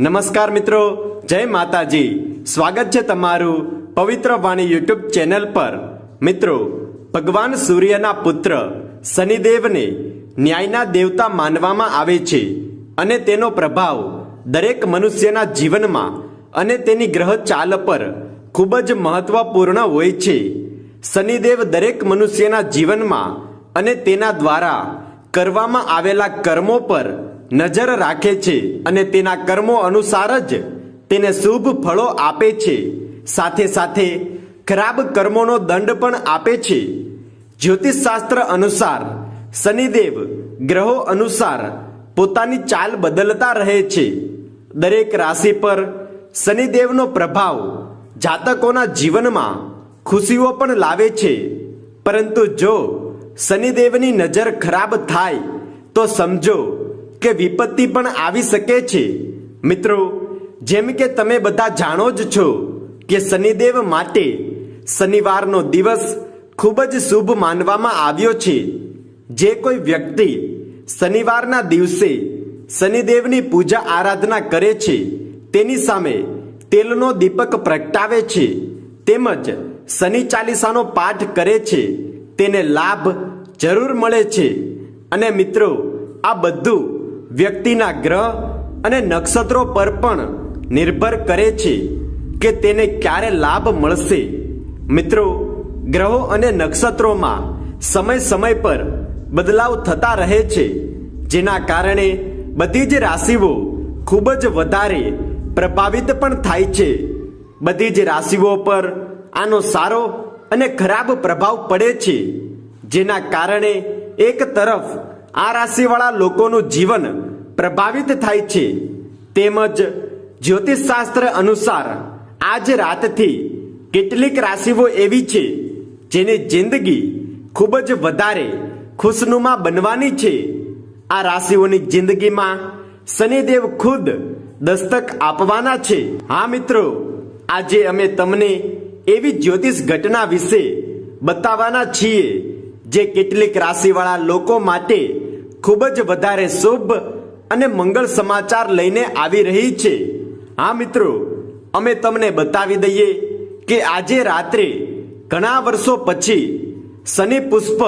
નમસ્કાર મિત્રો, જય માતાજી. સ્વાગત છે તમારું પવિત્ર વાણી યુટ્યુબ ચેનલ પર. મિત્રો, ભગવાન સૂર્યના પુત્ર શનિદેવને ન્યાયના દેવતા માનવામાં આવે છે અને તેનો પ્રભાવ દરેક મનુષ્યના જીવનમાં અને તેની ગ્રહ ચાલ પર ખૂબ જ મહત્વપૂર્ણ હોય છે. શનિદેવ દરેક મનુષ્યના જીવનમાં અને તેના દ્વારા કરવામાં આવેલા કર્મો પર નજર રાખે છે અને તેના કર્મો અનુસાર જ તેને શુભ ફળો આપે છે. સાથે સાથે ખરાબ કર્મોનો દંડ પણ આપે છે. જ્યોતિષશાસ્ત્ર અનુસાર શનિદેવ ગ્રહો અનુસાર પોતાની ચાલ બદલતા રહે છે. દરેક રાશિ પર શનિદેવનો પ્રભાવ જાતકોના જીવનમાં ખુશીઓ પણ લાવે છે. પરંતુ જો શનિદેવની નજર ખરાબ થાય, તો સમજો કે વિપત્તિ પણ આવી શકે છે. મિત્રો, જેમ કે તમે બધા જાણો જ છો કે શનિદેવ માટે શનિવારનો દિવસ ખૂબ જ શુભ માનવામાં આવ્યો છે. જે કોઈ વ્યક્તિ શનિવારના દિવસે શનિદેવની પૂજા આરાધના કરે છે, તેની સામે તેલનો દીપક પ્રગટાવે છે, તેમજ શનિ ચાલીસાનો પાઠ કરે છે, તેને લાભ જરૂર મળે છે. અને મિત્રો, આ બધું વ્યક્તિના ગ્રહ અને નક્ષત્રો પર પણ નિર્ભર કરે છે કે તેને ક્યારે લાભ મળશે. મિત્રો, ગ્રહો અને નક્ષત્રોમાં સમય સમય પર બદલાવ થતા રહે છે, જેના કારણે બધી જ રાશિઓ ખૂબ જ વધારે પ્રભાવિત પણ થાય છે. બધી જ રાશિઓ પર આનો સારો અને ખરાબ પ્રભાવ પડે છે, જેના કારણે એક તરફ આ રાશિવાળા લોકોનું જીવન પ્રભાવિત થાય છે. તેમજ જ્યોતિષશાસ્ત્ર અનુસાર આજ રાતથી કેટલીક રાશિઓ એવી છે, જેની જિંદગી ખૂબ જ વધારે ખુશનુમા બનવાની છે. આ રાશિઓની જિંદગીમાં શનિદેવ ખુદ દસ્તક આપવાના છે. હા મિત્રો, આજે અમે તમને એવી જ્યોતિષ ઘટના વિશે બતાવવાના છીએ, જે કેટલીક રાશિવાળા લોકો માટે ખૂબ જ વધારે શુભ અને મંગળ સમાચાર લઈને આવી રહી છે. હા, મિત્રો, અમે તમને બતાવી દઈએ કે આજે રાત્રે ઘણા વર્ષો પછી શનિ પુષ્પ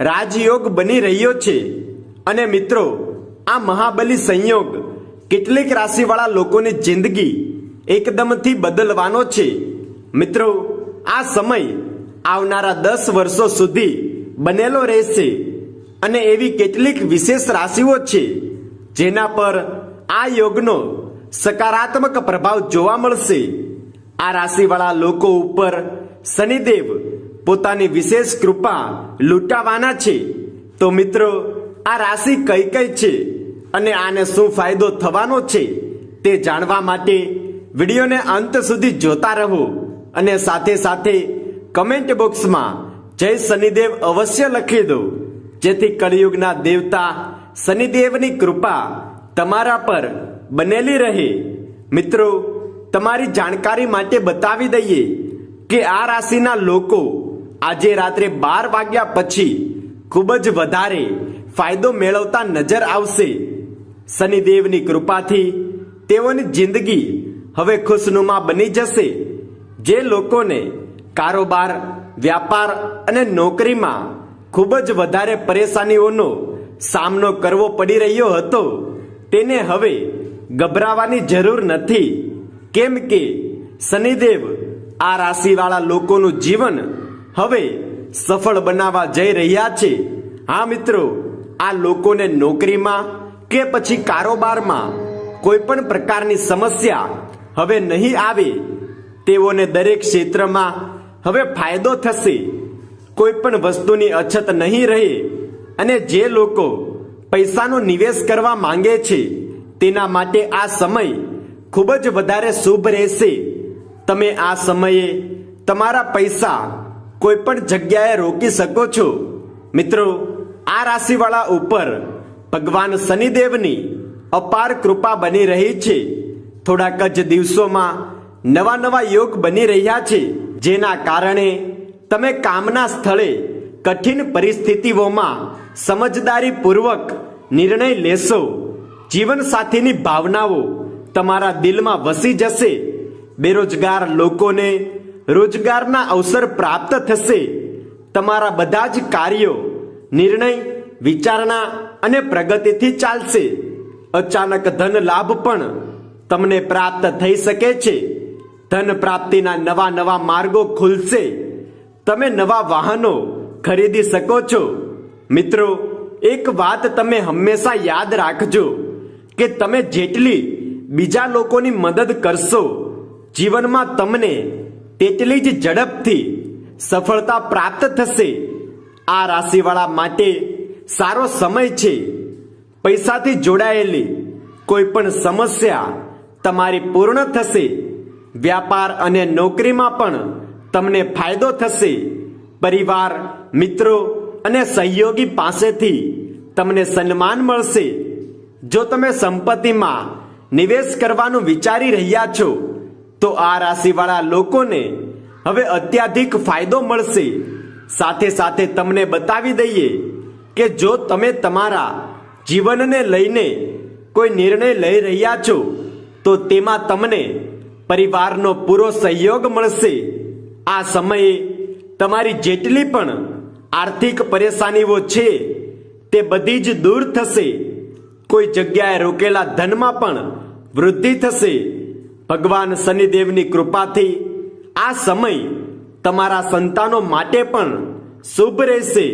રાજયોગ બની રહ્યો છે. અને મિત્રો, આ મહાબલી સંયોગ કેટલીક રાશિવાળા લોકોની જિંદગી એકદમથી બદલવાનો છે. મિત્રો, આ સમય આવનારા દસ વર્ષો સુધી બનેલો રહેશે. અને એવી કેટલીક વિશેષ રાશિઓ છે, જેના પર આ યોગનો સકારાત્મક પ્રભાવ જોવા મળશે. આ રાશિવાળા લોકો ઉપર શનિદેવ પોતાની વિશેષ કૃપા લૂંટાવાના છે. તો મિત્રો, આ રાશિ કઈ કઈ છે અને આને શું ફાયદો થવાનો છે તે જાણવા માટે વિડીયોને અંત સુધી જોતા રહો અને સાથે સાથે કમેન્ટ બોક્સમાં જય શનિદેવ અવશ્ય લખી દો. જેથી કળિયુગના દેવતા શનિદેવની કૃપા તમારા પર બનેલી રહે. મિત્રો, તમારી જાણકારી માટે બતાવી દઈએ કે આ રાશિના લોકો આજે રાત્રે બાર વાગ્યા પછી ખૂબ જ વધારે ફાયદો મેળવતા નજર આવશે. શનિદેવની કૃપાથી તેઓની જિંદગી હવે ખુશનુમા બની જશે. જે લોકોને કારોબાર, વ્યાપાર અને નોકરીમાં ખૂબ જ વધારે પરેશાનીઓનો સામનો કરવો પડી રહ્યો હતો. તેને હવે ગભરાવાની જરૂર નથી. કેમ કે શનિદેવ આ રાશિવાળા લોકોનું જીવન હવે સફળ બનાવવા જઈ રહ્યા છે. હા મિત્રો, આ લોકોને નોકરીમાં કે પછી કારોબારમાં કોઈ પણ પ્રકારની સમસ્યા હવે નહીં આવે. તેઓને દરેક ક્ષેત્રમાં હવે ફાયદો થશે. કોઈ પણ વસ્તુની અછત નહીં રહે અને જે લોકો પૈસાનો નિવેશ કરવા માંગે છે, તેના માટે આ સમય ખૂબ જ વધારે શુભ રહેશે. તમે આ સમયે તમારા પૈસા કોઈ પણ જગ્યાએ રોકી શકો છો. મિત્રો, આ રાશિવાળા ઉપર ભગવાન શનિદેવની અપાર કૃપા બની રહી છે. થોડાક જ દિવસોમાં નવા નવા યોગ બની રહ્યા છે, જેના કારણે તમે કામના સ્થળે કઠિન પરિસ્થિતિઓમાં સમજદારીપૂર્વક નિર્ણય લેશો. જીવનસાથીની ભાવનાઓ તમારા દિલમાં વસી જશે. બેરોજગાર લોકોને રોજગારના અવસર પ્રાપ્ત થશે. તમારા બધા જ કાર્યો નિર્ણય, વિચારણા અને પ્રગતિથી ચાલશે. અચાનક ધન લાભ પણ તમને પ્રાપ્ત થઈ શકે છે. ધન પ્રાપ્તિના નવા નવા માર્ગો ખુલશે. તમે નવા વાહનો ખરીદી શકો છો. મિત્રો, એક વાત તમે હંમેશા યાદ રાખજો કે તમે જેટલી બીજા લોકોની મદદ કરશો, જીવનમાં તમને તેટલી જ ઝડપથી સફળતા પ્રાપ્ત થશે. આ રાશિવાળા માટે સારો સમય છે. પૈસાથી જોડાયેલી કોઈ પણ સમસ્યા તમારી પૂર્ણ થશે. વ્યાપાર અને નોકરીમાં પણ તમને ફાયદો થશે. પરિવાર, મિત્રો અને સહયોગી પાસેથી તમને સન્માન મળશે. જો તમે સંપત્તિમાં નિવેશ કરવાનું વિચારી રહ્યા છો, તો આ રાશિવાળા લોકોને હવે અત્યાધિક ફાયદો મળશે. સાથે સાથે તમને બતાવી દઈએ કે જો તમે તમારા જીવનને લઈને કોઈ નિર્ણય લઈ રહ્યા છો, તો તેમાં તમને પરિવારનો પૂરો સહયોગ મળશે. આ સમયે તમારી જેટલી પણ આર્થિક પરેશાનીઓ છે, તે બધી જ દૂર થશે. કોઈ જગ્યાએ રોકેલા ધનમાં પણ વૃદ્ધિ થશે. ભગવાન શનિદેવની કૃપાથી આ સમય તમારા સંતાનો માટે પણ શુભ રહેશે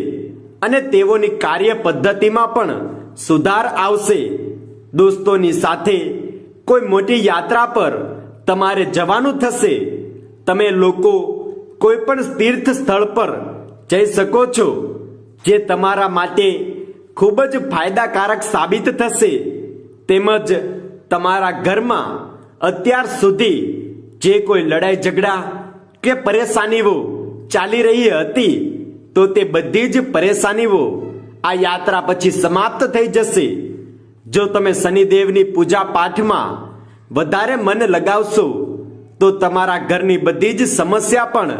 અને તેઓની કાર્ય પદ્ધતિમાં પણ સુધાર આવશે. દોસ્તોની સાથે કોઈ મોટી યાત્રા પર તમારે જવાનું થશે. તમે લોકો કોઈ પણ તીર્થ સ્થળ પર જઈ શકો છો જે તમારા માટે ખૂબ જ ફાયદાકારક સાબિત થશે, તેમજ તમારા ઘરમાં અત્યાર સુધી જે કોઈ લડાઈ ઝઘડા કે પરેશાનીઓ ચાલી રહી હતી, તો તે બધી જ પરેશાનીઓ આ યાત્રા પછી સમાપ્ત થઈ જશે. જો તમે શનિદેવની પૂજા પાઠમાં વધારે મન લગાવશો તો તમારા ઘરની બધી જ સમસ્યા પણ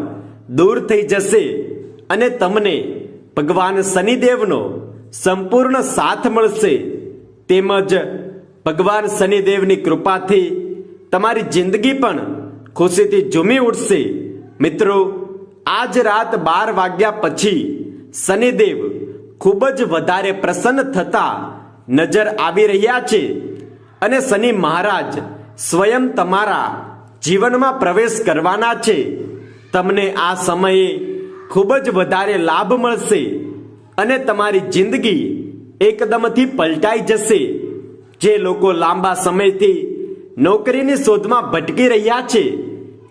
દૂર થઈ જશે અને તમને ભગવાન શનિદેવનો સંપૂર્ણ સાથ મળશે. તેમજ ભગવાન શનિદેવની કૃપાથી તમારી જિંદગી પણ ખુશીથી ઝૂમી ઉઠશે. મિત્રો, આજ રાત બાર વાગ્યા પછી શનિદેવ ખૂબ જ વધારે પ્રસન્ન થતા નજર આવી રહ્યા છે અને શનિ મહારાજ સ્વયં તમારા જીવનમાં પ્રવેશ કરવાના છે. તમને આ સમયે ખૂબ જ વધારે લાભ મળશે અને તમારી જિંદગી એકદમથી પલટાઈ જશે. જે લોકો લાંબા સમયથી નોકરીની શોધમાં ભટકી રહ્યા છે,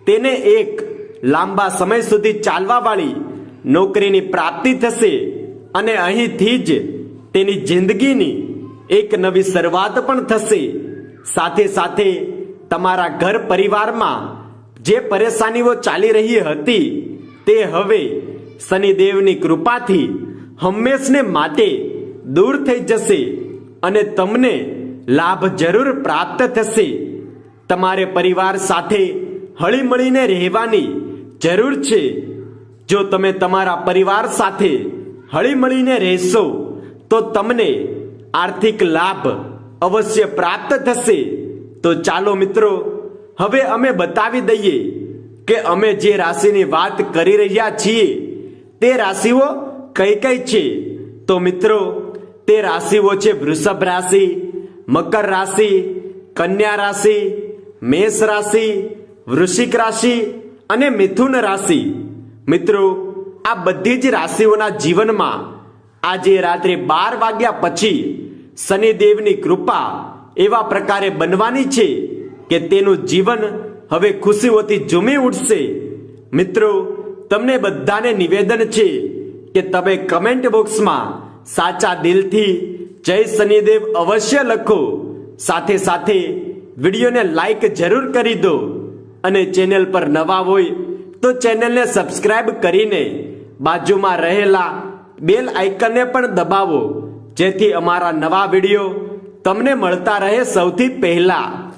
તેને એક લાંબા સમય સુધી ચાલવાવાળી નોકરીની પ્રાપ્તિ થશે અને અહીંથી જ તેની જિંદગીની એક નવી શરૂઆત પણ થશે. સાથે સાથે તમારા ઘર પરિવારમાં જે પરેશાનીઓ ચાલી રહી હતી તે હવે શનિદેવની કૃપાથી હંમેશને માટે દૂર થઈ જશે અને તમને લાભ જરૂર પ્રાપ્ત થશે. તમારે પરિવાર સાથે હળીમળીને રહેવાની જરૂર છે. જો તમે તમારા પરિવાર સાથે હળીમળીને રહેશો, તો તમને આર્થિક લાભ અવશ્ય પ્રાપ્ત થશે. તો ચાલો મિત્રો, હવે અમે બતાવી દઈએ કે અમે જે રાશિની વાત કરી રહ્યા છીએ, તે રાશિઓ કઈ કઈ છે? તો મિત્રો, તે રાશિઓ છે વૃષભ રાશિ, મકર રાશિ, કન્યા રાશિ, મેષ રાશિ, વૃશ્ચિક રાશિ અને મિથુન રાશિ. મિત્રો, આ બધી જ રાશિઓના જીવનમાં આજે રાત્રે બાર વાગ્યા પછી શનિદેવની કૃપા એવા પ્રકારે બનવાની છે કે તેનું જીવન હવે ખુશીઓથી ઝૂમી ઉઠશે. મિત્રો, તમને બધાને નિવેદન છે કે તમે કમેન્ટ બોક્સમાં સાચા દિલથી જય શનિદેવ અવશ્ય લખો. સાથે સાથે વિડીયોને લાઈક જરૂર કરી દો અને ચેનલ પર નવા હોય તો ચેનલને સબસ્ક્રાઇબ કરીને બાજુમાં રહેલા બેલ આઇકનને પણ દબાવો. જેથી અમારા નવા વીડિયો તમને મળતા રહે સૌથી પહેલા.